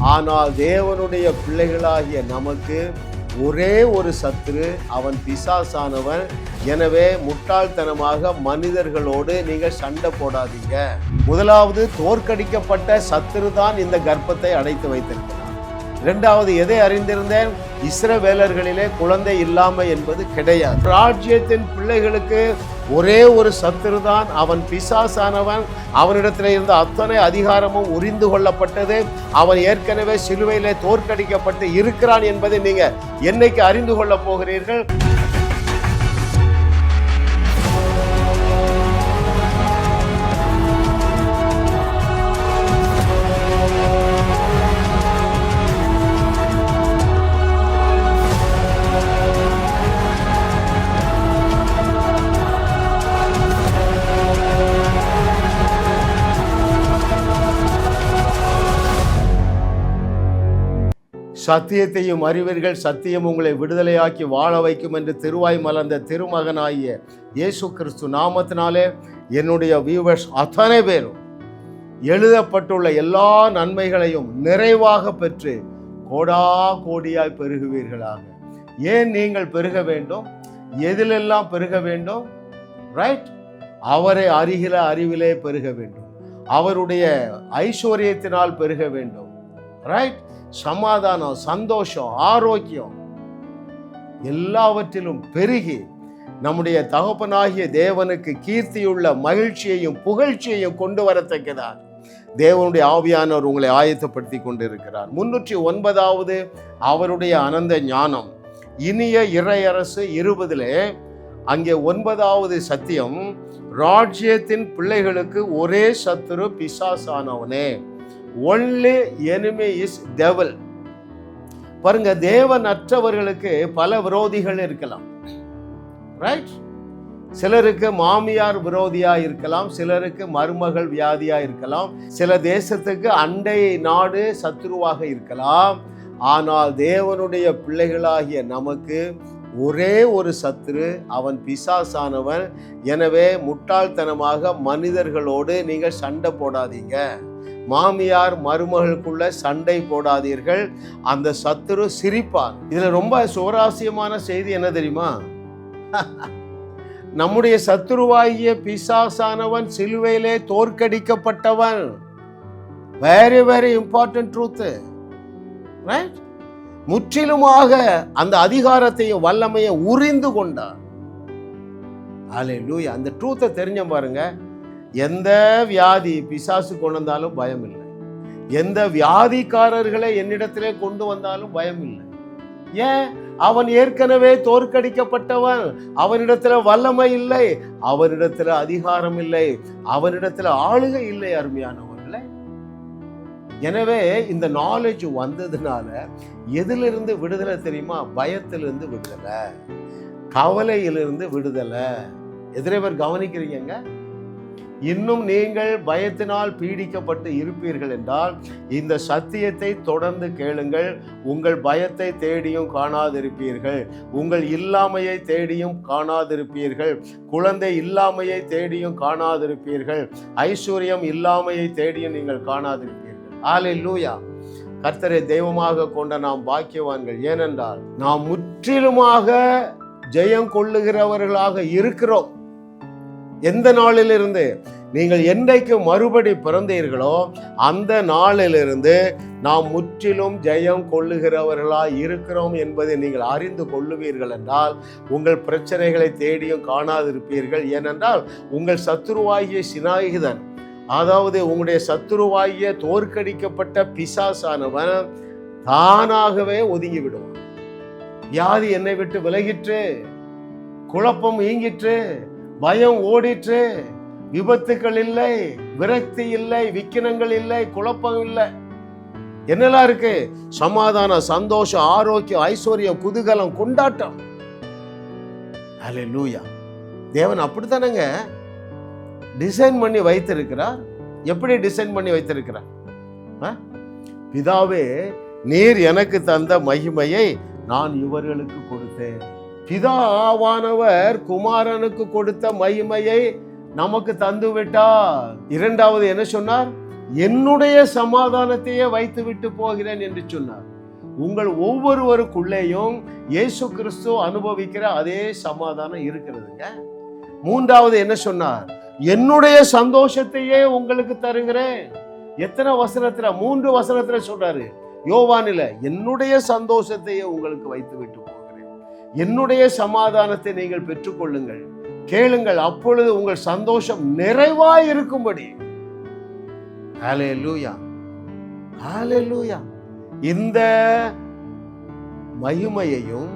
ஆனால் தேவனுடைய பிள்ளைகளாகிய நமக்கு ஒரே ஒரு சத்துரு அவன் பிசாசானவன். எனவே முட்டாள்தனமாக மனிதர்களோடு நீங்கள் சண்டை போடாதீங்க. முதலாவது தோற்கடிக்கப்பட்ட சத்துரு தான் இந்த கர்ப்பத்தை அடைத்து வைத்திருக்கிறான். இரண்டாவது எதை அறிந்திருந்தேன்? இஸ்ரவேலர்களிலே குழந்தை இல்லாமை என்பது கிடையாது. ராஜ்யத்தின் பிள்ளைகளுக்கு ஒரே ஒரு சத்துரு தான் அவன் பிசாசானவன். அவனிடத்தில் இருந்த அத்தனை அதிகாரமும் உரிந்து கொள்ளப்பட்டது. அவன் ஏற்கனவே சிலுவையிலே தோற்கடிக்கப்பட்டு இருக்கிறான் என்பதை நீங்க என்னைக்கு அறிந்து கொள்ளப் போகிறீர்கள்? சத்தியத்தையும் அறிவீர்கள். சத்தியம் உங்களை விடுதலையாக்கி வாழ வைக்கும் என்று திருவாய் மலர்ந்த திருமகனாகிய இயேசு கிறிஸ்து நாமத்தினாலே என்னுடைய வியூவர்ஸ் அத்தனை பேரும் எழுதப்பட்டுள்ள எல்லா நன்மைகளையும் நிறைவாக பெற்று கோடா கோடியாய் பெருகுவீர்களாக. ஏன் நீங்கள் பெருக வேண்டும்? எதிலெல்லாம் பெருக வேண்டும்? ரைட் அவரை அறிகிற அறிவிலே பெருக வேண்டும். அவருடைய ஐஸ்வர்யத்தினால் பெருக வேண்டும். ரைட் சமாதானம் சந்தோஷம் ஆரோக்கியம் எல்லாவற்றிலும் பெருகி நம்முடைய தகப்பனாகிய தேவனுக்கு கீர்த்தியுள்ள மகிழ்ச்சியையும் புகழ்ச்சியையும் கொண்டு வரத்தக்கதாக தேவனுடைய ஆவியானவர் உங்களை ஆயத்தப்படுத்தி கொண்டிருக்கிறார். முன்னூற்றி ஒன்பதாவது அவருடைய அனந்த ஞானம். இனிய இறையரசு இருபதிலே அங்கே ஒன்பதாவது சத்தியம் ராஜ்யத்தின் பிள்ளைகளுக்கு ஒரே சத்துரு பிசாசானவனே. ஒன்லி எனிமி இஸ் தேவல் பாருங்க தேவனற்றவர்களுக்கு பல விரோதிகள் இருக்கலாம். ரைட் சிலருக்கு மாமியார் விரோதியா இருக்கலாம் சிலருக்கு மருமகள் வியாதியா இருக்கலாம் சில தேசத்துக்கு அண்டை நாடு சத்ருவாக இருக்கலாம். ஆனால் தேவனுடைய பிள்ளைகளாகிய நமக்கு ஒரே ஒரு சத்ரு அவன் பிசாசானவன். எனவே முட்டாள்தனமாக மனிதர்களோடு நீங்கள் சண்டை போடாதீங்க. மாமியார் மருமகளுக்குள்ள சண்டை போடாதீர்கள். அந்த சத்துரு சிரிப்பார். இதுல ரொம்ப சுவராசியமான செய்தி என்ன தெரியுமா? நம்முடைய சத்துருவாகிய பிசாசானவன் சிலுவையிலே தோற்கடிக்கப்பட்டவன். Very very important truth right முற்றிலுமாக அந்த அதிகாரத்தையும் வல்லமையை உறிந்து கொண்டான் அலே லூய் அந்த ட்ரூத்தை தெரிஞ்ச பாருங்க. எந்த வியாதி பிசாசு கொண்டு வந்தாலும் பயம் இல்லை. எந்த வியாதிக்காரர்களை என்னிடத்திலே கொண்டு வந்தாலும் பயம் இல்லை. ஏன்? அவன் ஏற்கனவே தோற்கடிக்கப்பட்டவன். அவனிடத்துல வல்லமை இல்லை. அவனிடத்துல அதிகாரம் இல்லை. அவனிடத்துல ஆளுகை இல்லை அருமையானவர்களே. எனவே இந்த நாலேஜ் வந்ததுனால எதிலிருந்து விடுதலை தெரியுமா? பயத்திலிருந்து விடுதலை. கவலையிலிருந்து விடுதலை. எதிரேவர் கவனிக்கிறீங்க இன்னும் நீங்கள் பயத்தினால் பீடிக்கப்பட்டு இருப்பீர்கள் என்றால் இந்த சத்தியத்தை தொடர்ந்து கேளுங்கள். உங்கள் பயத்தை தேடியும் காணாதிருப்பீர்கள். உங்கள் இல்லாமையை தேடியும் காணாதிருப்பீர்கள். குழந்தை இல்லாமையை தேடியும் காணாதிருப்பீர்கள். ஐஸ்வர்யம் இல்லாமையை தேடியும் நீங்கள் காணாதிருப்பீர்கள். ஆலை லூயா கர்த்தரை தெய்வமாக கொண்ட நாம் பாக்கியவான்கள். ஏனென்றால் நாம் முற்றிலுமாக ஜெயம் கொள்ளுகிறவர்களாக இருக்கிறோம். எந்த நாளிலிருந்து நீங்கள் என்றைக்கு மறுபடி பிறந்தீர்களோ அந்த நாளிலிருந்து நாம் முற்றிலும் ஜெயம் கொள்ளுகிறவர்களாய் இருக்கிறோம் என்பதை நீங்கள் அறிந்து கொள்ளுவீர்கள் என்றால் உங்கள் பிரச்சனைகளை தேடியும் காணாதிருப்பீர்கள். ஏனென்றால் உங்கள் சத்துருவாகிய சிநாயுதன் அதாவது உங்களுடைய சத்துருவாகிய தோற்கடிக்கப்பட்ட பிசாசானவன் தானாகவே ஒதுங்கி விடுவான். வியாதி என்னை விட்டு விலகிற்று குழப்பம் ஈங்கிற்று பயம் ஓடிற்று. விபத்துக்கள் இல்லை விரக்தி இல்லை விக்கினங்கள் இல்லை குழப்பம் இல்லை. என்னெல்லாம் இருக்கு? சமாதானம் சந்தோஷம் ஆரோக்கியம் ஐஸ்வர்யம் குதூகலம் கொண்டாட்டம். அல்ல லூயா தேவன் அப்படித்தானங்க? டிசைன் பண்ணி வைத்திருக்கிறார். எப்படி டிசைன் பண்ணி வைத்திருக்கிறார்? ஆ? பிதாவே நீர் எனக்கு தந்த மகிமையை நான் இவர்களுக்கு கொடுத்தேன். பிதாவானவர் குமாரனுக்கு கொடுத்த மகிமையை நமக்கு தந்து விட்டார் இரண்டாவது என்ன சொன்னார்? என்னுடைய சமாதானத்தையே வைத்து விட்டு போகிறேன் என்று சொன்னார். உங்கள் ஒவ்வொருவருக்குள்ளேயும் இயேசு கிறிஸ்து அனுபவிக்கிற அதே சமாதானம் இருக்கிறதுங்க. மூன்றாவது என்ன சொன்னார்? என்னுடைய சந்தோஷத்தையே உங்களுக்கு தருகிறேன். எத்தனை வசனத்துல மூன்று வசனத்துல சொல்றாரு? யோவானில என்னுடைய சந்தோஷத்தையே உங்களுக்கு வைத்து விட்டு என்னுடைய சமாதானத்தை நீங்கள் பெற்றுக்கொள்ளுங்கள். கேளுங்கள் அப்பொழுது உங்கள் சந்தோஷம் நிறைவாய் இருக்கும்படி. இந்த மகிமையையும்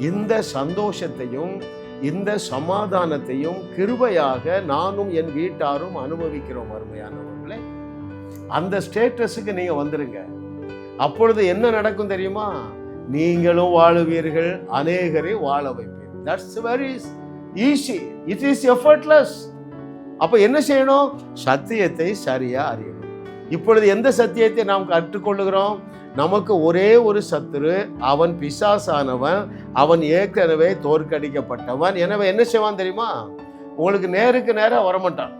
இந்த சந்தோஷத்தையும் இந்த சமாதானத்தையும் கிருபையாக நானும் என் வீட்டாரும் அனுபவிக்கிறோம் அருமையானவர்களே. அந்த ஸ்டேட்டஸுக்கு நீங்க வந்துருங்க. அப்பொழுது என்ன நடக்கும் தெரியுமா? நீங்களும் வாழுவீர்கள் அநேகரை வாழ வைப்பீர்கள் that's very easy it is effortless அப்போ என்ன செய்யணும்? சத்தியத்தை சரியாக அறியணும். இப்பொழுது எந்த சத்தியத்தை நாம் கற்றுக்கொள்ளுகிறோம்? நமக்கு ஒரே ஒரு சத்துரு அவன் பிசாசானவன் அவன் ஏற்கனவே தோற்கடிக்கப்பட்டவன். எனவே என்ன செய்வான் தெரியுமா? உங்களுக்கு நேருக்கு நேராக வரமாட்டான்.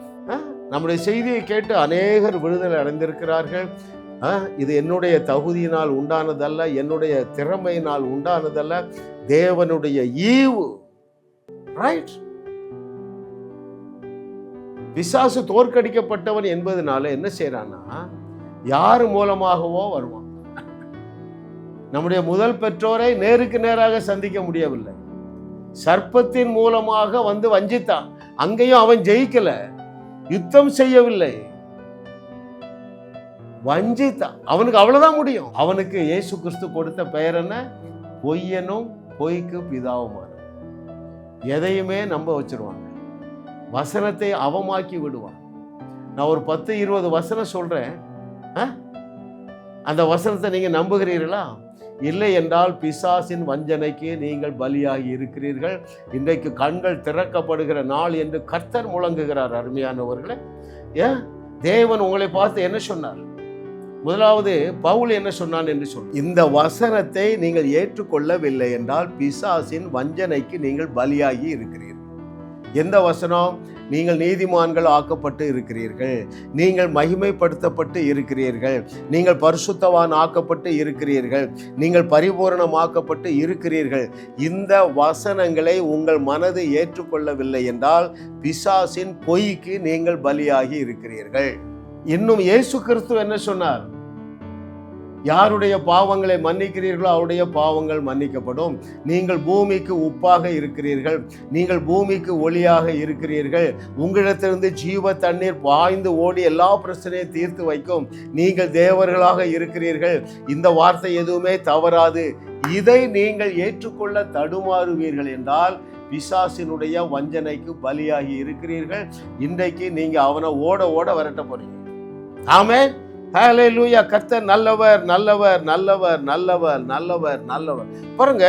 நம்முடைய செய்தியை கேட்டு அநேகர் விடுதலை அடைந்திருக்கிறார்கள். இது என்னுடைய தகுதியினால் உண்டானதல்ல என்னுடைய திறமையினால் உண்டானதல்ல தேவனுடைய ஈவு. ரைட் பிசாசு தோற்கடிக்கப்பட்டவன் என்பதனால என்ன செய்யறான்னா யார் மூலமாகவோ வருவான். நம்முடைய முதல் பெற்றோரை நேருக்கு நேராக சந்திக்க முடியவில்லை. சர்ப்பத்தின் மூலமாக வந்து வஞ்சித்தான். அங்கேயும் அவன் ஜெயிக்கல. யுத்தம் செய்யவில்லை. வஞ்சித்தான் அவனுக்கு அவ்வளோதான் முடியும். அவனுக்கு இயேசு கிறிஸ்து கொடுத்த பெயர் என்ன? பொய்யனும் பொய்க்கு பிதாவுமான. எதையுமே நம்ப வச்சிருவாங்க. வசனத்தை அவமாக்கி விடுவான் நான் ஒரு பத்து இருபது வசனம் சொல்கிறேன் ஆ? அந்த வசனத்தை நீங்கள் நம்புகிறீர்களா? இல்லை என்றால் பிசாசின் வஞ்சனைக்கு நீங்கள் பலியாகி இருக்கிறீர்கள். இன்றைக்கு கண்கள் திறக்கப்படுகிற நாள் என்று கர்த்தர் முழங்குகிறார் அருமையானவர்களே. ஏன்? தேவன் உங்களை பார்த்து என்ன சொன்னார்? முதலாவது பவுல் என்ன சொன்னான் என்று சொல். இந்த வசனத்தை நீங்கள் ஏற்றுக்கொள்ளவில்லை என்றால் பிசாசின் வஞ்சனைக்கு நீங்கள் பலியாகி இருக்கிறீர்கள். எந்த வசனம்? நீங்கள் நீதிமான்கள் ஆக்கப்பட்டு இருக்கிறீர்கள். நீங்கள் மகிமைப்படுத்தப்பட்டு இருக்கிறீர்கள். நீங்கள் பரிசுத்தவான் ஆக்கப்பட்டு இருக்கிறீர்கள். நீங்கள் பரிபூரணமாக்கப்பட்டு இருக்கிறீர்கள். இந்த வசனங்களை உங்கள் மனது ஏற்றுக்கொள்ளவில்லை என்றால் பிசாசின் பொய்க்கு நீங்கள் பலியாகி இருக்கிறீர்கள். இன்னும் இயேசு கிறிஸ்து என்ன சொன்னார்? யாருடைய பாவங்களை மன்னிக்கிறீர்களோ அவருடைய பாவங்கள் மன்னிக்கப்படும். நீங்கள் பூமிக்கு உப்பாக இருக்கிறீர்கள். நீங்கள் பூமிக்கு ஒளியாக இருக்கிறீர்கள். உங்களிடத்திலிருந்து ஜீவ தண்ணீர் பாய்ந்து ஓடி எல்லா பிரச்சனையும் தீர்த்து வைக்கும் நீங்கள் தேவர்களாக இருக்கிறீர்கள். இந்த வார்த்தை எதுவுமே தவறாது. இதை நீங்கள் ஏற்றுக்கொள்ள தடுமாறுவீர்கள் என்றால் பிசாசினுடைய வஞ்சனைக்கு பலியாகி இருக்கிறீர்கள். இன்றைக்கு நீங்கள் அவனை ஓட ஓட விரட்ட போறீங்க. ஆமே லூயா கர்த்தர் நல்லவர் நல்லவர் நல்லவர் நல்லவர் நல்லவர் நல்லவர். பாருங்க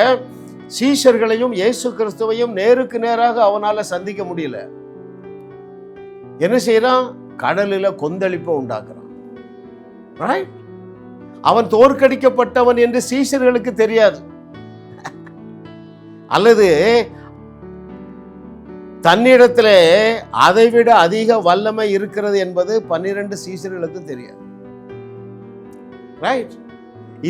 சீஷர்களையும் இயேசு கிறிஸ்துவையும் நேருக்கு நேராக அவனால சந்திக்க முடியல. என்ன செய்யறான் கடலில் கொந்தளிப்பை உண்டாக்குறான். அவன் தோற்கடிக்கப்பட்டவன் என்று சீஷர்களுக்கு தெரியாது. அல்லது தன்னிடத்திலே அதைவிட அதிக வல்லமை இருக்கிறது என்பது பன்னிரண்டு சீசர்களுக்கு தெரியாது. ரைட்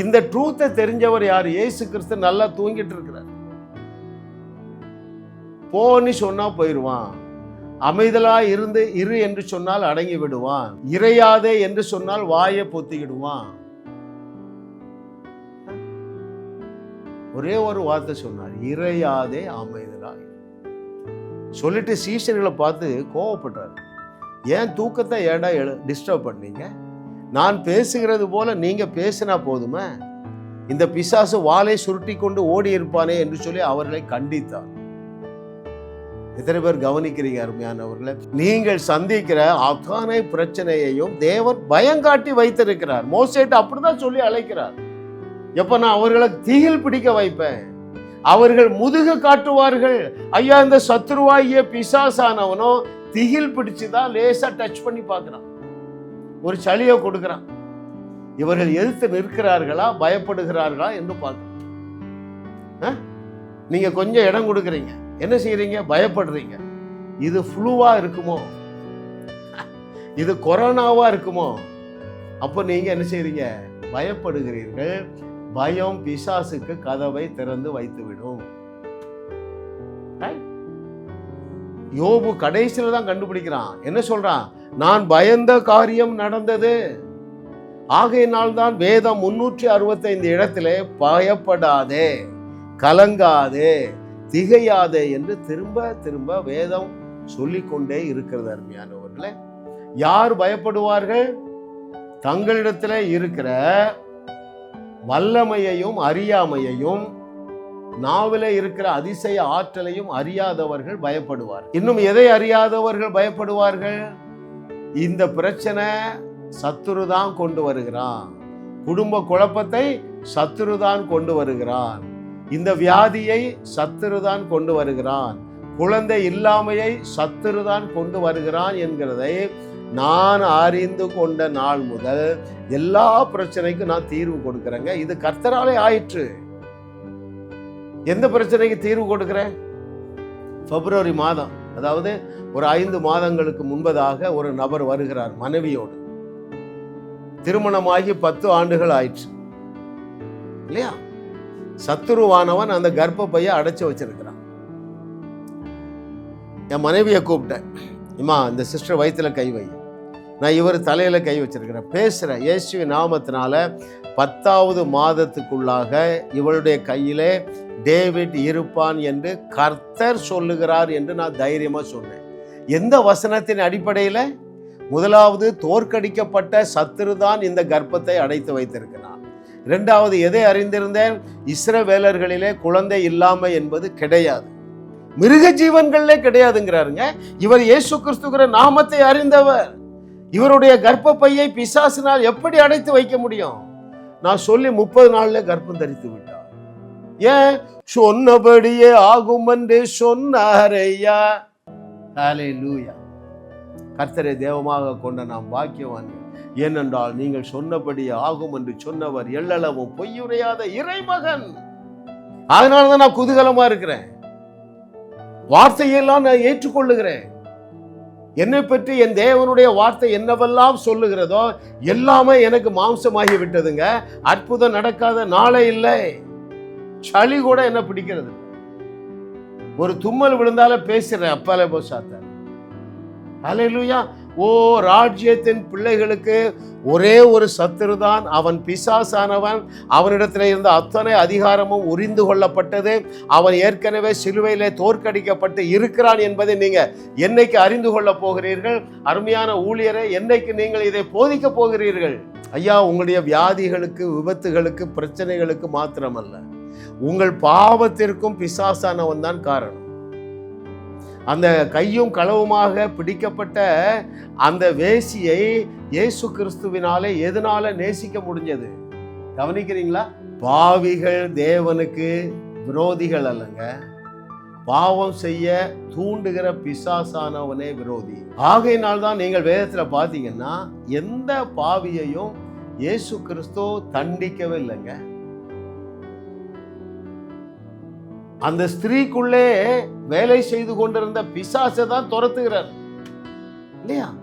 இந்த ட்ரூத்தை தெரிஞ்சவர் யார்? இயேசு கிறிஸ்து நல்லா தூங்கிட்டு இருக்கிறார். போன்னு சொன்னா போயிடுவான் அமைதலா இருந்து இரு என்று சொன்னால் அடங்கி விடுவான். இறையாதே என்று சொன்னால் வாயை பொத்திக்கிடுவான். ஒரே ஒரு வார்த்தை சொன்னார். இறையாதே அமைதலா சொல்லிட்டு சீஷர்களை பார்த்து கோவப்படுறாரு ஏன் தூக்கத்தை ஏடா டிஸ்டர்ப் பண்ணீங்க? நான் பேசுகிறது போல நீங்கள் பேசினா போதுமே? இந்த பிசாசு வாளை சுருட்டி கொண்டு ஓடி இருப்பானே என்று சொல்லி அவர்களை கண்டித்தார். எத்தனை பேர் கவனிக்கிறீங்க அருமையானவர்களை நீங்கள் சந்திக்கிற அத்தனை பிரச்சனையையும் தேவன் பயங்காட்டி வைத்திருக்கிறார். மோசேட்டு அப்படிதான் சொல்லி அழைக்கிறார். எப்ப நான் அவர்களை தீயில் பிடிக்க வைப்பேன்? அவர்கள் முதுகு காட்டுவார்கள். ஐயா இந்த சத்ருவாகிய பிசாசானவனோ திகில் பிடிச்சுதான் லேசா டச் பண்ணி பார்க்குறான். ஒரு சளியை கொடுக்குறான். இவர்கள் எதிர்த்து நிற்கிறார்களா பயப்படுகிறார்களா என்று பார்க்க நீங்க கொஞ்சம் இடம் கொடுக்குறீங்க. என்ன செய்கிறீங்க பயப்படுறீங்க. இது ஃப்ளூவாக இருக்குமோ? இது கொரோனாவா இருக்குமோ? அப்போ நீங்க என்ன செய்கிறீங்க பயப்படுகிறீர்கள். பயம் பிசாசுக்கு கதவை திறந்து வைத்துவிடும். யோபு கடைசியில தான் கண்டுபிடிக்கிறான். என்ன சொல்றான்? நான் பயந்த காரியம் நடந்தது. ஆகையினால் தான் வேதம் முன்னூற்றி அறுபத்தைந்து இடத்திலே பயப்படாதே கலங்காதே திகையாதே என்று திரும்ப திரும்ப வேதம் சொல்லிக்கொண்டே இருக்கிறது அருமையானவர்களே. யார் பயப்படுவார்கள்? தங்களிடத்தில் இருக்கிற வல்லமையையும் அறியாமையையும் நாவில இருக்கிற அதிசய ஆற்றலையும் அறியாதவர்கள் பயப்படுவார் இன்னும் எதை அறியாதவர்கள் பயப்படுவார்கள்? இந்த பிரச்சனை சத்துரு தான் கொண்டு வருகிறான். குடும்ப குழப்பத்தை சத்துரு தான் கொண்டு வருகிறான். இந்த வியாதியை சத்துரு தான் கொண்டு வருகிறான். குழந்தை இல்லாமையை சத்துரு தான் கொண்டு வருகிறான் என்கிறதை நான் அறிந்து கொண்ட நாள் முதல் எல்லா பிரச்சனைக்கும் நான் தீர்வு கொடுக்குறேங்க. இது கர்த்தராலே ஆயிற்று. எந்த பிரச்சனைக்கு தீர்வு கொடுக்கிறேன்? பிப்ரவரி மாதம். அதாவது ஒரு ஐந்து மாதங்களுக்கு முன்பதாக ஒரு நபர் வருகிறார் மனைவியோடு. திருமணமாகி பத்து ஆண்டுகள் ஆயிற்று. இல்லையா? சத்துருவானவன் அந்த கர்ப்ப பைய அடைச்சு வச்சிருக்கிறான். என் மனைவியை கூப்பிட்டேன். இம்மா இந்த சிஸ்டர் வயித்துல கை வை. நான் இவர் தலையில் கை வச்சிருக்கிறேன். பேசுகிறேன் இயேசுவி நாமத்தினால பத்தாவது மாதத்துக்குள்ளாக இவளுடைய கையிலே டேவிட் இருப்பான் என்று கர்த்தர் சொல்லுகிறார் என்று நான் தைரியமாக சொன்னேன். எந்த வசனத்தின் அடிப்படையில்? முதலாவது தோற்கடிக்கப்பட்ட சத்துருதான் இந்த கர்ப்பத்தை அடைத்து வைத்திருக்கிறான் இரண்டாவது எதை அறிந்திருந்தேன்? இஸ்ரவேலர்களிலே குழந்தை இல்லாமை என்பது கிடையாது. மிருக ஜீவன்களே கிடையாதுங்கிறாருங்க. இவர் இயேசு கிறிஸ்துகிற நாமத்தை அறிந்தவர். இவருடைய கர்ப்பப்பையை பிசாசினால் எப்படி அடைத்து வைக்க முடியும்? நான் சொல்லி முப்பது நாள்ல கர்ப்பம் தரித்து விட்டார் ஏன்? சொன்னபடியே ஆகும் என்று சொன்னாரையா லூயா கர்த்தரை தேவமாக கொண்ட நாம் பாக்கியவான். ஏனென்றால் நீங்கள் சொன்னபடியே ஆகும் என்று சொன்னவர் எள்ளளவும் பொய்யுரையாத இறைமகன். அதனால தான் நான் குதூகலமா இருக்கிறேன். வார்த்தையெல்லாம் நான் ஏற்றுக்கொள்ளுகிறேன். என்னை பற்றி என் தேவனுடைய வார்த்தை என்னவெல்லாம் சொல்லுகிறதோ எல்லாமே எனக்கு மாம்சமாகி விட்டதுங்க அற்புதம் நடக்காத நாளே இல்லை. சளி கூட என்ன பிடிக்கிறது? ஒரு தும்மல் விழுந்தால பேசுறேன் அப்பாலே போ சாத்தார் ஹalleluya. ஓ ராஜ்யத்தின் பிள்ளைகளுக்கு ஒரே ஒரு சத்துரு தான் அவன் பிசாசானவன். அவனிடத்தில் இருந்த அத்தனை அதிகாரமும் உரிந்து கொள்ளப்பட்டது. அவன் ஏற்கனவே சிலுவையிலே தோற்கடிக்கப்பட்டு இருக்கிறான் என்பதை நீங்கள் என்னைக்கு அறிந்து கொள்ள போகிறீர்கள்? அருமையான ஊழியரை என்னைக்கு நீங்கள் இதை போதிக்க போகிறீர்கள்? ஐயா உங்களுடைய வியாதிகளுக்கு விபத்துகளுக்கு பிரச்சனைகளுக்கு மாத்திரமல்ல. உங்கள் பாவத்திற்கும் பிசாசானவன் தான் காரணம். அந்த கையும் களவுமாக பிடிக்கப்பட்ட அந்த வேசியை இயேசு கிறிஸ்துவினாலே எதனால நேசிக்க முடிஞ்சது? கவனிக்கிறீங்களா? பாவிகள் தேவனுக்கு விரோதிகள் அல்லங்க. பாவம் செய்ய தூண்டுகிற பிசாசானவனே விரோதி. ஆகையினால் தான் நீங்கள் வேதத்தில் பார்த்தீங்கன்னா எந்த பாவியையும் இயேசு கிறிஸ்து தண்டிக்கவே இல்லைங்க. அந்த ஸ்திரீக்குள்ளே வேலை செய்து கொண்டிருந்த பிசாசை தான் துரத்துகிறார். இல்லையா?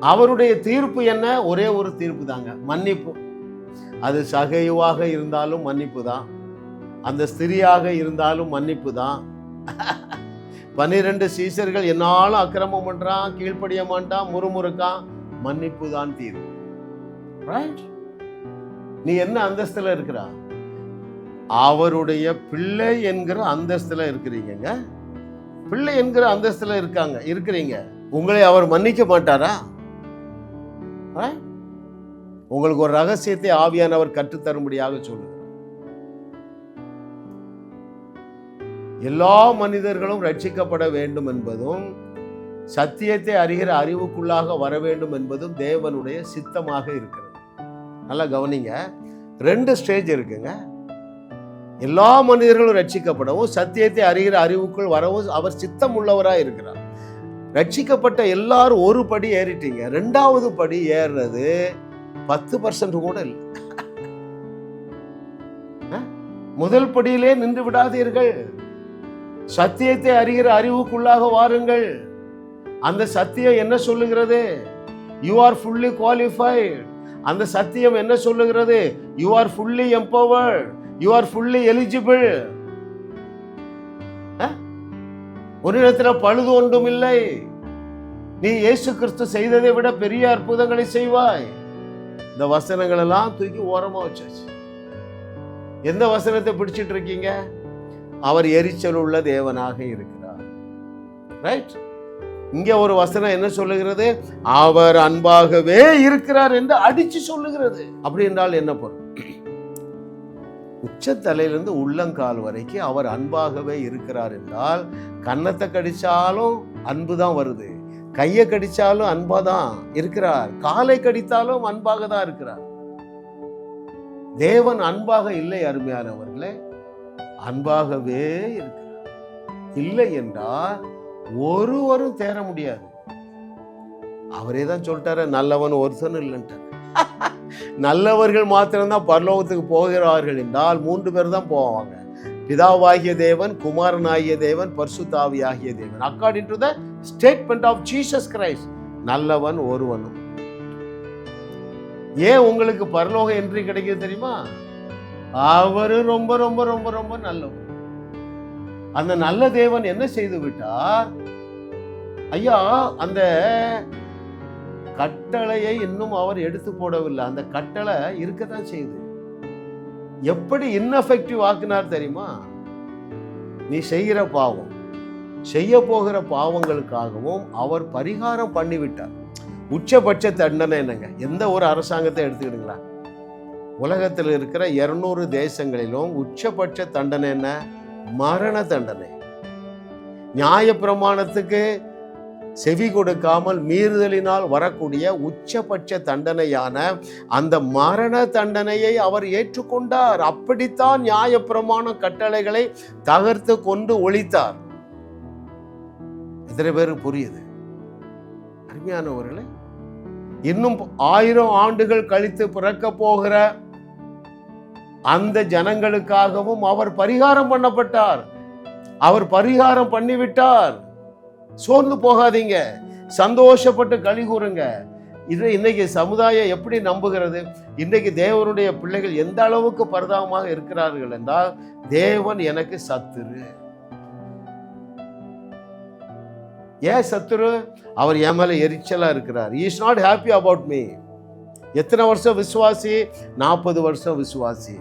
அவருடைய தீர்ப்பு என்ன? ஒரே ஒரு தீர்ப்பு தாங்க. மன்னிப்பு. அது சகையுவாக இருந்தாலும் மன்னிப்பு தான். அந்த ஸ்திரியாக இருந்தாலும் மன்னிப்பு தான். பன்னிரெண்டு சீசர்கள் என்னாலும் அக்கிரமம் பண்றான் கீழ்ப்படிய மாட்டான் முறுமுறுக்கான். மன்னிப்பு தான் தீர்வு. நீ என்ன அந்தஸ்தில் இருக்கிறா? அவருடைய பிள்ளை என்கிற அந்தஸ்தில் இருக்கிறீங்க பிள்ளை என்கிற அந்தஸ்தில் இருக்காங்க இருக்கிறீங்க. உங்களை அவர் மன்னிக்க மாட்டாரா? ஆ? உங்களுக்கு ஒரு ரகசியத்தை ஆவியானவர் கற்றுத்தரும்படியாக சொல்லுகிறார். எல்லா மனிதர்களும் ரட்சிக்கப்பட வேண்டும் என்பதும் சத்தியத்தை அறிகிற அறிவுக்குள்ளாக வர வேண்டும் என்பதும் தேவனுடைய சித்தமாக இருக்கிறது. நல்லா கவனிங்க. ரெண்டு ஸ்டேஜ் இருக்குங்க. எல்லா மனிதர்களும் ரட்சிக்கப்படவும் சத்தியத்தை அறிகிற அறிவுக்குள் வரவும் அவர் சித்தம் உள்ளவராக இருக்கிறார். ரட்சிக்கப்பட்ட எல்லாரும் ஒரு படி ஏறிட்டீங்க. ரெண்டாவது படி ஏறுறது பத்து பர்சன்ட் கூட இல்லை. முதல் படியிலே நின்று விடாதீர்கள். சத்தியத்தை அறிகிற அறிவுக்குள்ளாக வாருங்கள். அந்த சத்தியம் என்ன சொல்லுகிறது? யூ ஆர் ஃபுல்லி குவாலிஃபைட் அந்த சத்தியம் என்ன சொல்லுகிறது? You are fully empowered you are fully eligible ஒரு இடத்துல பழுது ஒன்றும் இல்லை. நீ இயேசு கிறிஸ்து செய்ததை விட பெரிய அற்புதங்களை செய்வாய். இந்த வசனங்கள் எல்லாம் தூக்கி ஓரமா வச்சாச்சு. எந்த வசனத்தை பிடிச்சிட்டு இருக்கீங்க? அவர் எரிச்சல் உள்ள தேவனாக இருக்கிறார். ரைட் இங்க ஒரு வசனம் என்ன சொல்லுகிறது? அவர் அன்பாகவே இருக்கிறார் என்று அடிச்சு சொல்லுகிறது. அப்படி என்றால் என்ன பொருள்? உச்சத்தலையிலிருந்து உள்ளங்கால் வரைக்கும் அவர் அன்பாகவே இருக்கிறார் என்றால் கன்னத்தை கடிச்சாலும் அன்பு தான் வருது. கையை கடிச்சாலும் அன்பாக தான் இருக்கிறார். காலை கடித்தாலும் அன்பாக தான் இருக்கிறார். தேவன் அன்பாக இல்லை அருமையானவர்களே. அன்பாகவே இருக்கிறார். இல்லை என்றால் ஒருவரும் தேர முடியாது. அவரே தான் சொல்லிட்டாரு நல்லவன் ஒருத்தன் இல்லைன்ட்டார். நல்லவர்கள் மாத்திரம்தான் பரலோகத்துக்கு போகிறார்கள் என்றால் மூன்று பேர் தான் போவாங்க. பிதாவாகிய தேவன் குமாரனாகிய தேவன் பர்சுத்தாவி ஆகிய தேவன். According to the statement of Jesus Christ நல்லவன் ஒருவனும். ஏன் உங்களுக்கு பரலோக என்ட்ரி கிடைக்குது தெரியுமா? அவரு ரொம்ப ரொம்ப ரொம்ப ரொம்ப நல்லவர். அந்த நல்ல தேவன் என்ன செய்து விட்டார்? ஐயா அந்த கட்டளையை இன்னும் அவர் எடுத்து போடவில்லை. அந்த கட்டளை இருக்கத்தான் செய்யுது எப்படி இன்எஃபெக்டிவ் ஆக்குனார் தெரியுமா? நீ செய்கிற பாவம் செய்ய போகிற பாவங்களுக்காகவும் அவர் பரிகாரம் பண்ணிவிட்டார். உச்சபட்ச தண்டனை என்னங்க? எந்த ஒரு அரசாங்கத்தை எடுத்துக்கிடுங்களா? உலகத்தில் இருக்கிற இருநூறு தேசங்களிலும் உச்சபட்ச தண்டனை என்ன? மரண தண்டனை. நியாயப்பிரமாணத்துக்கு செவி கொடுக்காமல் மீறுதலினால் வரக்கூடிய உச்சபட்ச தண்டனையான அந்த மரண தண்டனையை அவர் ஏற்றுக்கொண்டார். அப்படித்தான் நியாயப்பிரமாண கட்டளைகளை தகர்த்து கொண்டு ஒழித்தார். எத்தனை பேருக்கு புரியுது? அருமையானவர்களே இன்னும் ஆயிரம் ஆண்டுகள் கழித்து பிறக்க போகிற அந்த ஜனங்களுக்காகவும் அவர் பரிகாரம் பண்ணப்பட்டார். அவர் பரிகாரம் பண்ணிவிட்டார். சோர்ந்து போகாதீங்க. சந்தோஷப்பட்டு களி கூறுங்க. இது இன்னைக்கு சமுதாயம் எப்படி நம்புகிறது? இன்னைக்கு தேவனுடைய பிள்ளைகள் எந்த அளவுக்கு பரிதாபமாக இருக்கிறார்கள் என்றால் தேவன் எனக்கு சத்துரு. ஏன் சத்துரு? அவர் என் மேல எரிச்சலா இருக்கிறார். Is not happy about me எத்தனை வருஷம் விசுவாசி? நாற்பது வருஷம் விசுவாசி.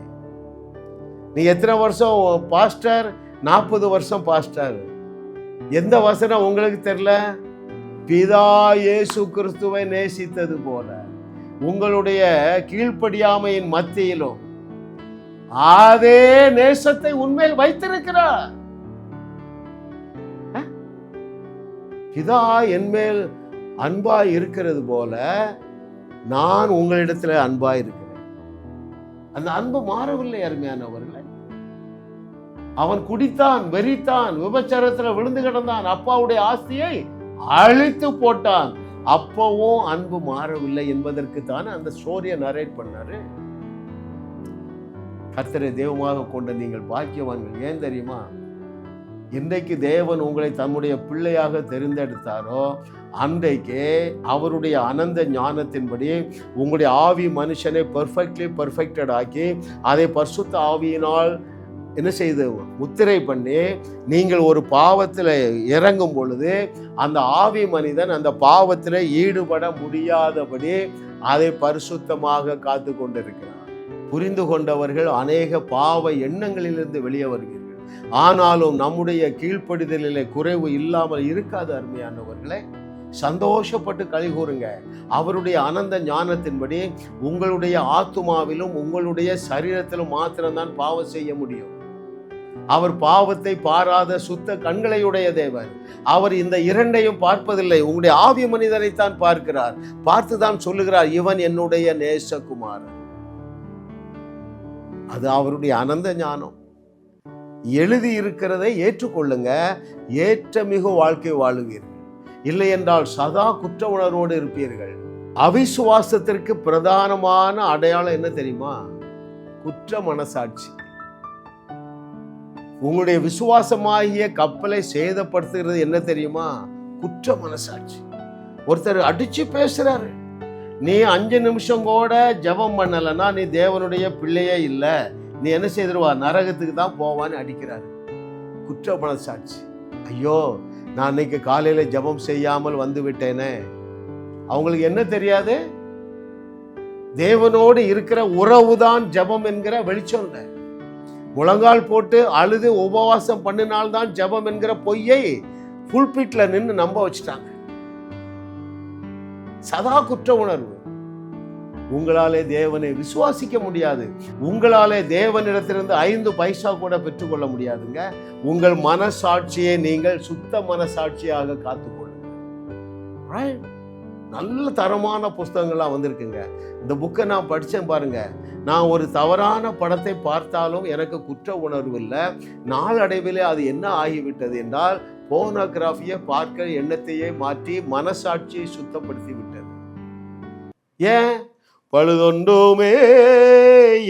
நீ எத்தனை வருஷம் பாஸ்டர் நாற்பது வருஷம் பாஸ்டர் எந்த வசனம் உங்களுக்கு தெரியல? பிதா இயேசு கிறிஸ்துவை நேசித்தது போல. உங்களுடைய கீழ்ப்படியாமையின் மத்தியிலும் அதே நேசத்தை உண்மையில் வைத்திருக்கிறார். பிதா என்மேல் அன்பா இருக்கிறது போல நான் உங்களிடத்துல அன்பாய் இருக்கிறேன். அந்த அன்பு மாறவில்லை அருமையானவர்களை. அவன் குடித்தான் வெறித்தான் விபச்சாரத்துல விழுந்து கிடந்தான். அப்பாவுடைய ஆஸ்தியை அழித்து போட்டான். அப்பவும் அன்பு மாறவில்லை என்பதற்கு தானே அந்த ஸ்டோரியை நரேட் பண்ணாரு. கர்த்தரை தெய்வமாக கொண்ட நீங்கள் பாக்கியவான்கள். ஏன் தெரியுமா? இன்றைக்கு தேவன் உங்களை தம்முடைய பிள்ளையாக தெரிந்தெடுத்தாரோ அன்றைக்கே அவருடைய அனந்த ஞானத்தின்படி உங்களுடைய ஆவி மனுஷனை பெர்ஃபெக்ட்லி பெர்ஃபெக்டட் ஆக்கி அதை பர்சுத்த ஆவியினால் என்ன செய்து? முத்திரை பண்ணி நீங்கள் ஒரு பாவத்தில் இறங்கும் பொழுது அந்த ஆவி மனிதன் அந்த பாவத்தில் ஈடுபட முடியாதபடி அதை பரிசுத்தமாக காத்து கொண்டிருக்கிறார். புரிந்து கொண்டவர்கள் அநேக பாவ எண்ணங்களிலிருந்து வெளியே வருகிறார்கள். ஆனாலும் நம்முடைய கீழ்ப்படிதலிலே குறைவு இல்லாமல் இருக்காது அருமையானவர்களே. சந்தோஷப்பட்டு கழி கூறுங்க. அவருடைய அனந்த ஞானத்தின்படி உங்களுடைய ஆத்துமாவிலும் உங்களுடைய சரீரத்திலும் மாத்திரம்தான் பாவம் செய்ய முடியும். அவர் பாவத்தை பாராத சுத்த கண்களையுடைய தேவர் அவர் இந்த இரண்டையும் பார்ப்பதில்லை. உங்களுடைய ஆவி மனிதனைத்தான் பார்க்கிறார். பார்த்துதான் சொல்லுகிறார் இவன் என்னுடைய நேசகுமாரன். அது அவருடைய அனந்த ஞானம். எழுதி இருக்கிறதை ஏற்றுக்கொள்ளுங்க. ஏற்ற மிகு வாழ்க்கை வாழுவீர்கள். இல்லை என்றால் சதா குற்ற உணர்வோடு இருப்பீர்கள். அவிசுவாசத்திற்கு பிரதானமான அடையாளம் என்ன தெரியுமா? குற்ற மனசாட்சி. உங்களுடைய விசுவாசமாகிய கப்பலை சேதப்படுத்துகிறது என்ன தெரியுமா? குற்ற மனசாட்சி. ஒருத்தர் அடிச்சு பேசுறாரு. நீ அஞ்சு நிமிஷம் கூட ஜெபம் பண்ணலைன்னா நீ தேவனுடைய பிள்ளையே இல்லை. நீ என்ன செய்திருவா? நரகத்துக்கு தான் போவான்னு அடிக்கிறாரு. குற்ற மனசாட்சி. ஐயோ நான் இன்னைக்கு காலையில் ஜெபம் செய்யாமல் வந்து விட்டேனே. அவங்களுக்கு என்ன தெரியாது? தேவனோடு இருக்கிற உறவுதான் ஜெபம் என்கிற வெளிச்சம் இல்லை. முழங்கால் போட்டு அழுது உபவாசம் பண்ணினால்தான் ஜெபம் என்கிற பொய்யை புல்பிட்ல நின்று நம்ப வச்சுட்டாங்க. சதா குற்ற உணர்வு. உங்களாலே தேவனை விசுவாசிக்க முடியாது. உங்களாலே தேவனிடத்திலிருந்து ஐந்து பைசா கூட பெற்றுக்கொள்ள முடியாதுங்க. உங்கள் மனசாட்சியை நீங்கள் சுத்த மனசாட்சியாக காத்துக்கொள்ளுங்க நல்ல தரமான புஸ்தகங்கள்லாம் வந்திருக்குங்க. இந்த புக்கை நான் படித்தேன் பாருங்க. நான் ஒரு தவறான படத்தை பார்த்தாலும் எனக்கு குற்ற உணர்வு இல்லை. நாளடைவிலே அது என்ன ஆகிவிட்டது என்றால் போனோகிராஃபியை பார்க்க எண்ணத்தையே மாற்றி மனசாட்சியை சுத்தப்படுத்தி விட்டது ஏன்? பழுதொண்டுமே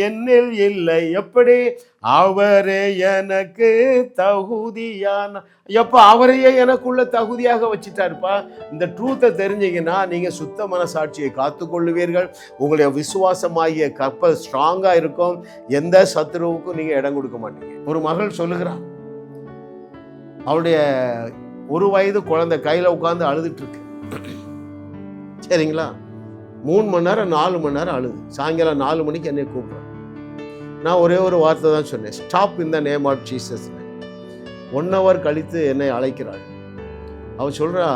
என்னில் இல்லை. எப்படி? அவரே எனக்கு தகுதியான எப்ப அவரையே எனக்குள்ள தகுதியாக வச்சுட்டாருப்பா. இந்த ட்ரூத்தை தெரிஞ்சீங்கன்னா நீங்க சுத்த மனசாட்சியை காத்துக்கொள்ளுவீர்கள். உங்களுடைய விசுவாசமாகிய கப்பல் ஸ்ட்ராங்காக இருக்கும். எந்த சத்துருவுக்கும் நீங்க இடம் கொடுக்க மாட்டீங்க. ஒரு மகள் சொல்லுகிறான். அவளுடைய ஒரு வயது குழந்தை கையில உட்காந்து அழுதுட்டு இருக்கு. சரிங்களா? மூணு மணி நேரம் நாலு மணி நேரம் அழுது. சாயங்காலம் நாலு மணிக்கு என்னை கூப்பிட்றேன் நான் ஒரே ஒரு வார்த்தை தான் சொன்னேன். Stop in the name of Jesus one hour கழித்து என்னை அழைக்கிறாள். அவள் சொல்கிறா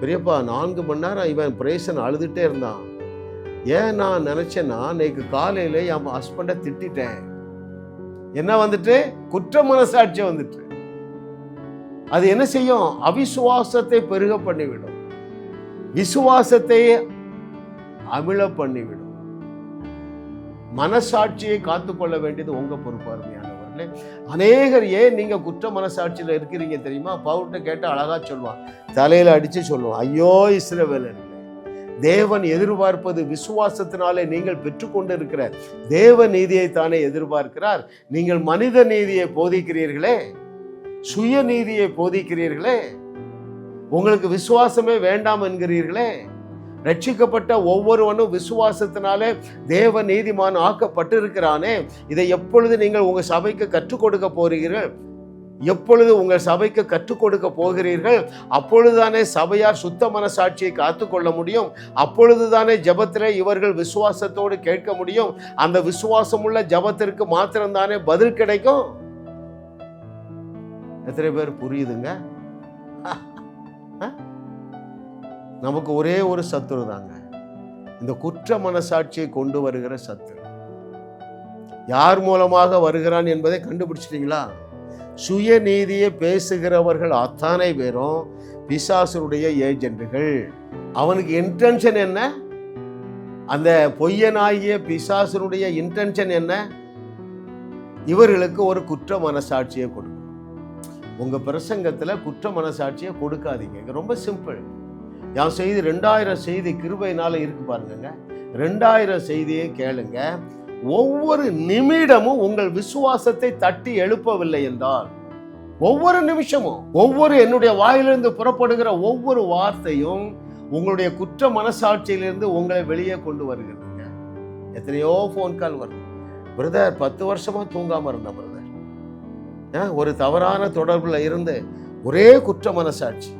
பெரியப்பா நான்கு மணி நேரம் இவன் பிரேசன் அழுதுகிட்டே இருந்தான். ஏன் நான் நினச்சேன்னா இன்னைக்கு காலையில் என் ஹஸ்பண்டை திட்டேன் என்ன வந்துட்டு? குற்ற மனசாட்சி வந்துட்டு. அது என்ன செய்யும்? அவிசுவாசத்தை பெருக பண்ணிவிடும். விசுவாசத்தை அமிழ பண்ணிவிடும். மனசாட்சியை காத்துக்கொள்ள வேண்டியது உங்கள் பொறுப்பு அருமையானவர்களே. அநேகர் ஏன் நீங்கள் குற்ற மனசாட்சியில் இருக்கிறீங்க தெரியுமா? பவுட்டை கேட்டால் அழகாக சொல்லுவான். தலையில் அடித்து சொல்லுவான். ஐயோ இஸ்ரவேலர்களே தேவன் எதிர்பார்ப்பது விசுவாசத்தினாலே நீங்கள் பெற்றுக்கொண்டு இருக்கிற தேவ நீதியை தானே எதிர்பார்க்கிறார். நீங்கள் மனித நீதியை போதிக்கிறீர்களே சுய நீதியை போதிக்கிறீர்களே உங்களுக்கு விசுவாசமே வேண்டாம் என்கிறீர்களே. ரட்சிக்கப்பட்ட ஒவ்வொருவனும் விசுவாசத்தினாலே தேவ நீதிமான் ஆக்கப்பட்டிருக்கிறானே. இதை எப்பொழுது நீங்கள் உங்கள் சபைக்கு கற்றுக் கொடுக்க போகிறீர்கள்? எப்பொழுது உங்கள் சபைக்கு கற்றுக் கொடுக்க போகிறீர்கள்? அப்பொழுதுதானே சபையார் சுத்த மனசாட்சியை காத்துக்கொள்ள முடியும். அப்பொழுதுதானே ஜபத்திலே இவர்கள் விசுவாசத்தோடு கேட்க முடியும். அந்த விசுவாசமுள்ள ஜபத்திற்கு மாத்திரம்தானே பதில் கிடைக்கும்? எத்தனை பேர் புரியுதுங்க? நமக்கு ஒரே ஒரு சத்துரு தாங்க. இந்த குற்ற மனசாட்சியை கொண்டு வருகிற சத்துரு. யார் மூலமாக வருகிறான் என்பதை கண்டுபிடிச்சிட்டீங்களா? சுயநீதியை பேசுகிறவர்கள் அத்தனை பேரும் பிசாசனுடைய ஏஜென்ட்டுகள். அவனுக்கு இன்டென்ஷன் என்ன? அந்த பொய்யனாகிய பிசாசனுடைய இன்டென்ஷன் என்ன? இவர்களுக்கு ஒரு குற்ற மனசாட்சியை கொடுக்கும் உங்க பிரசங்கத்துல குற்ற மனசாட்சியை கொடுக்காதீங்க. ரொம்ப சிம்பிள் என் செய்தி? ரெண்டாயிரம் செய்தி கிருபையினால இருக்கு பாருங்க ரெண்டாயிரம் செய்தியை கேளுங்க. ஒவ்வொரு நிமிடமும் உங்கள் விசுவாசத்தை தட்டி எழுப்பவில்லை என்றால் ஒவ்வொரு நிமிஷமும் ஒவ்வொரு என்னுடைய வாயிலிருந்து புறப்படுகிற ஒவ்வொரு வார்த்தையும் உங்களுடைய குற்ற மனசாட்சியிலிருந்து உங்களை வெளியே கொண்டு வருகிறதுங்க. எத்தனையோ ஃபோன் கால் வருது. பிரதர் பத்து வருஷமா தூங்காம இருந்தேன் பிரதர் ஒரு தவறான தொடர்புல இருந்து ஒரே குற்ற மனசாட்சி.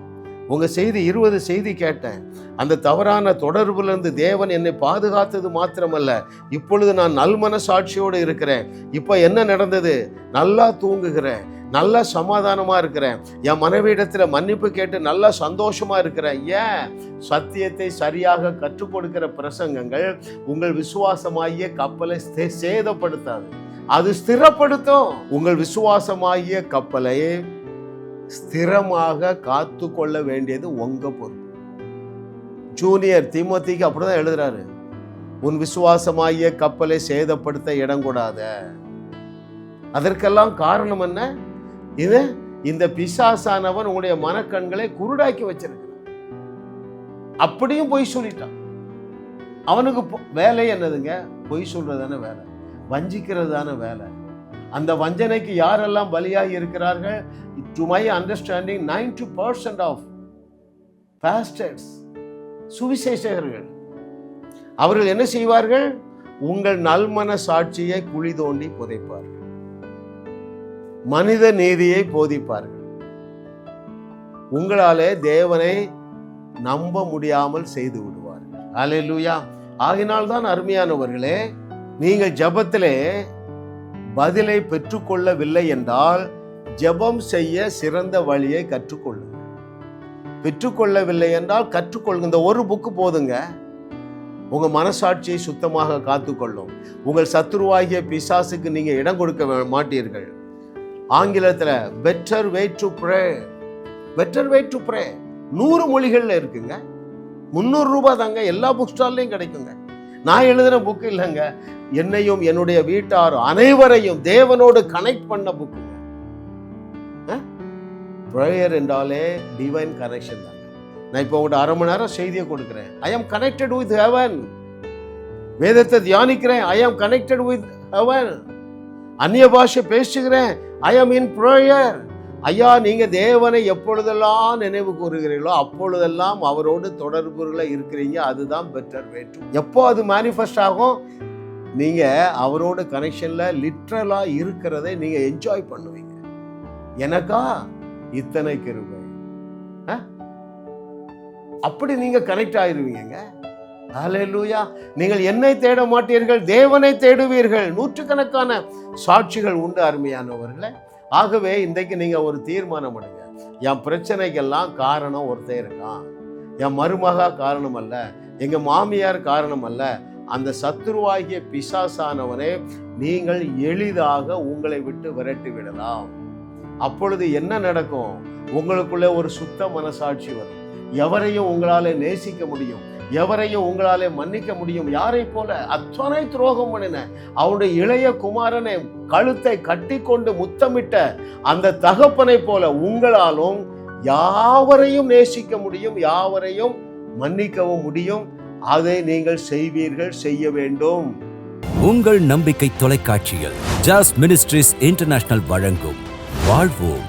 உங்க செய்தி இருபது செய்தி கேட்டேன். அந்த தவறான தொடர்புலேருந்து தேவன் என்னை பாதுகாத்தது மாத்திரமல்ல. இப்பொழுது நான் நல்மன சாட்சியோடு இருக்கிறேன். இப்போ என்ன நடந்தது? நல்லா தூங்குகிறேன். நல்லா சமாதானமா இருக்கிறேன். என் மனைவியிடத்துல மன்னிப்பு கேட்டு நல்லா சந்தோஷமா இருக்கிறேன். ஏன்? சத்தியத்தை சரியாக கற்றுக் கொடுக்கிற பிரசங்கங்கள் உங்கள் விசுவாசமாகிய கப்பலை சே- சேதப்படுத்தாது. அது ஸ்திரப்படுத்தும். உங்கள் விசுவாசமாகிய கப்பலை ஸ்திரமாக காத்து கொள்ள வேண்டியது உங்க பொறுப்பு. ஜூனியர் திமுத்திக்கு அப்படிதான் எழுதுறாரு. உன் விசுவாசமாகிய கப்பலை சேதப்படுத்த இடம் கூடாத அதற்கெல்லாம் காரணம் என்ன? இது இந்த பிசாசானவன் உங்களுடைய மனக்கண்களை குருடாக்கி வச்சிருக்கிறான். அப்படியும் பொய் சொல்லிட்டான். அவனுக்கு வேலை என்னதுங்க? பொய் சொல்றதான வேலை. வஞ்சிக்கிறது தானே வேலை. அந்த வஞ்சனைக்கு யாரெல்லாம் பலியாகி இருக்கிறார்கள்? To my understanding ninety percent of pastors சுவிசேஷகர்கள். அவர்கள் என்ன செய்வார்கள்? உங்கள் நல்மன சாட்சியை குழி தோண்டி புதைப்பார்கள். மனித நீதியை போதிப்பார்கள். உங்களாலே தேவனை நம்ப முடியாமல் செய்து விடுவார்கள். அல்லேலூயா ஆகினால்தான் அருமையானவர்களே நீங்கள் ஜபத்திலே பதிலை பெற்றுக்கொள்ளவில்லை என்றால் ஜெபம் செய்ய சிறந்த வழியை கற்றுக்கொள்ளுங்கள் பெற்றுக்கொள்ளவில்லை என்றால் கற்றுக்கொள்ளுங்க. இந்த ஒரு புக்கு போதுங்க. உங்க மனசாட்சியை சுத்தமாக காத்துக்கொள்ளும். உங்கள் சத்துருவாகிய பிசாசுக்கு நீங்க இடம் கொடுக்க வே- மாட்டீர்கள். ஆங்கிலத்தில் better way to pray better way to pray நூறு மொழிகளில் இருக்குங்க. முந்நூறு ரூபாய் தாங்க எல்லா புக் ஸ்டால்லையும் கிடைக்குங்க. நான் எழுதின புக்கு இல்லைங்க. என்னையும் என்னுடைய வீட்டார் அனைவரையும் தேவனோடு கனெக்ட் பண்ண புக்குங்க ப்ரேயர் என்றாலே டிவைன் கனெக்ஷன் தாங்க நான் இப்போ உங்கள்கிட்ட அரை மணி நேரம் செய்தியை கொடுக்குறேன். ஐ ஆம் கனெக்டட் வித் ஹெவன் வேதத்தை தியானிக்கிறேன். ஐ ஆம் கனெக்டட் வித் ஹெவன் அந்நிய பாஷை பேசுகிறேன். ஐ ஆம் இன் ப்ரேயர் ஐயா நீங்கள் தேவனை எப்பொழுதெல்லாம் நினைவு கூறுகிறீர்களோ அப்பொழுதெல்லாம் அவரோடு தொடர்புகளை இருக்கிறீங்க. அதுதான் பெட்டர் வேட்டு எப்போ அது மேனிஃபெஸ்ட் ஆகும்? நீங்கள் அவரோட கனெக்ஷனில் லிட்ரலாக இருக்கிறதை நீங்கள் என்ஜாய் பண்ணுவீங்க. எனக்கா? இத்தனை கிருபை. ஆ? அப்படி நீங்கள் கனெக்ட் ஆயிருவீங்க ஹalleluya நீங்கள் என்னை தேட மாட்டீர்கள் தேவனை தேடுவீர்கள். நூற்றுக்கணக்கான சாட்சிகள் உண்டு அருமையானவர்களை. ஆகவே இன்றைக்கு நீங்கள் ஒரு தீர்மானம் பண்ணுங்க. என் பிரச்சனைக்கெல்லாம் காரணம் ஒருத்தன் இருக்கான் என் மருமகா காரணம் அல்ல எங்கள் மாமியார் காரணம் அல்ல அந்த சத்துருவாகிய பிசாசானவனே நீங்கள் எளிதாக உங்களை விட்டு விரட்டி விடலாம். அப்பொழுது என்ன நடக்கும்? உங்களுக்குள்ளே ஒரு சுத்த மனசாட்சி வரும். எவரையும் உங்களால் நேசிக்க முடியும். எவரையும் உங்களாலே மன்னிக்க முடியும். யாரை போல அத்தனை துரோகம் பண்ணின அவனுடைய இளைய குமாரனை கழுத்தை கட்டிக்கொண்டு முத்தமிட்ட அந்த தகப்பனை போல உங்களாலும் யாவரையும் நேசிக்க முடியும் யாவரையும் மன்னிக்கவும் முடியும். அதை நீங்கள் செய்வீர்கள் செய்ய வேண்டும். உங்கள் நம்பிக்கை தொலைக்காட்சியில் ஜாஸ் மினிஸ்ட்ரிஸ் இன்டர்நேஷனல் வழங்கும் வாழ்வோம்.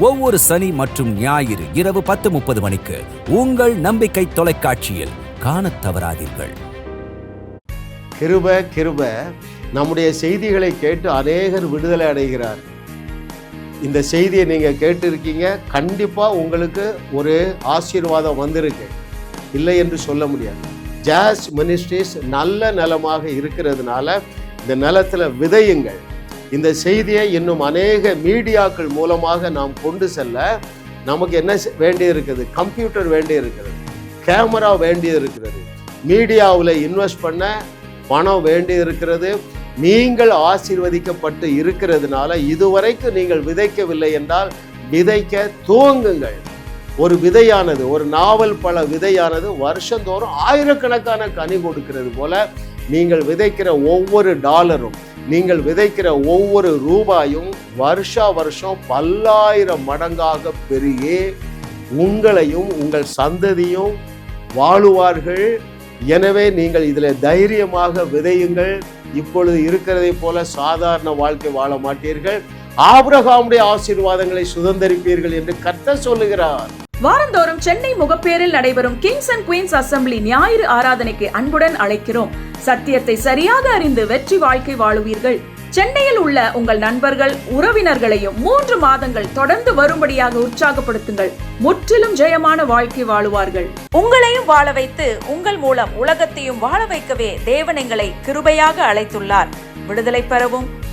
ஒவ்வொரு சனி மற்றும் ஞாயிறு இரவு பத்து முப்பது மணிக்கு உங்கள் நம்பிக்கை தொலைக்காட்சியில் காணத் தவறாதீர்கள். கிருப கிருப. நம்முடைய செய்திகளை கேட்டு அநேகர் விடுதலை அடைகிறார். இந்த செய்தியை நீங்கள் கேட்டிருக்கீங்க. கண்டிப்பாக உங்களுக்கு ஒரு ஆசீர்வாதம் வந்திருக்கு. இல்லை என்று சொல்ல முடியாது. ஜாஸ் மினிஸ்ட்ரிஸ் நல்ல நிலமாக இருக்கிறதுனால இந்த நிலத்தில் விதையுங்கள். இந்த செய்தியை இன்னும் அநேக மீடியாக்கள் மூலமாக நாம் கொண்டு செல்ல நமக்கு என்ன வேண்டி இருக்குது? கம்ப்யூட்டர் வேண்டி இருக்கிறது கேமரா வேண்டி இருக்கிறது மீடியாவில் இன்வெஸ்ட் பண்ண பணம் வேண்டி இருக்கிறது. நீங்கள் ஆசீர்வதிக்கப்பட்டு இருக்கிறதுனால இதுவரைக்கும் நீங்கள் விதைக்கவில்லை என்றால் விதைக்க துவங்குங்கள். ஒரு விதையானது ஒரு நாவல் பல விதையானது வருஷந்தோறும் ஆயிரக்கணக்கான கனி கொடுக்கிறது போல நீங்கள் விதைக்கிற ஒவ்வொரு டாலரும் நீங்கள் விதைக்கிற ஒவ்வொரு ரூபாயும் வருஷா வருஷம் பல்லாயிரம் மடங்காக பெருகி உங்களையும் உங்கள் சந்ததியும் வாழுவார்கள். எனவே நீங்கள் இதில் தைரியமாக விதையுங்கள். இப்பொழுது இருக்கிறதை போல சாதாரண வாழ்க்கை வாழ மாட்டீர்கள். ஆபிரகாமுடைய ஆசீர்வாதங்களை சுதந்திரிப்பீர்கள் என்று கத்த சொல்லுகிறார். வாரந்தோறும் சென்னை முகப்பேரில் நடைபெறும் கிங்ஸ் அண்ட் குயின்ஸ் அசம்பிளி ஞாயிறு ஆராதனைக்கு அன்புடன் அழைக்கிறோம். சத்தியத்தை சரியாக அறிந்து வெற்றி வாழ்க்கை வாழுவீர்கள். சென்னையில் உள்ள உங்கள் நண்பர்கள் உறவினர்களையும் மூன்று மாதங்கள் தொடர்ந்து வரும்படியாக உற்சாகப்படுத்துங்கள். முற்றிலும் ஜெயமான வாழ்க்கை வாழுவார்கள். உங்களையும் வாழ வைத்து உங்கள் மூலம் உலகத்தையும் வாழ வைக்கவே தேவன் எங்களை கிருபையாக அழைத்துள்ளார். விடுதலை பெறவும்